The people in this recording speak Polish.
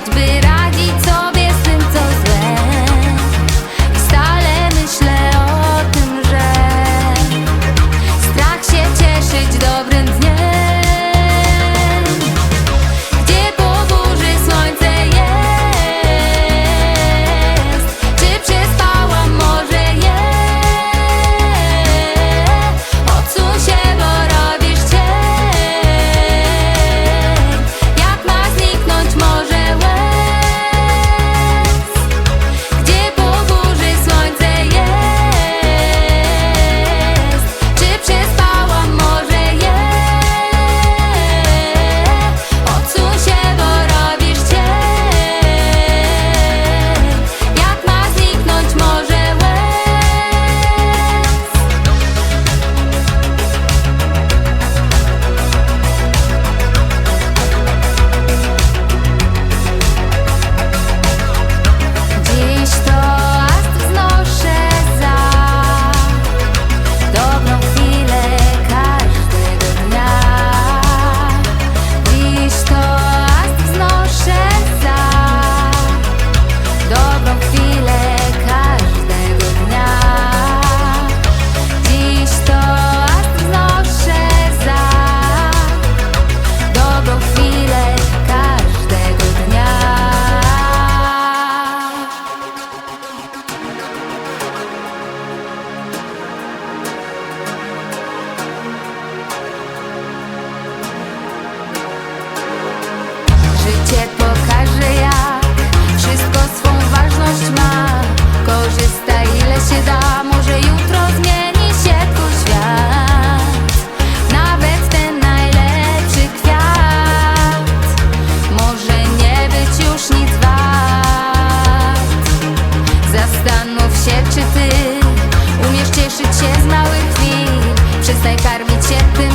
it's been cieszyć się z małych chwil Przestań karmić się tym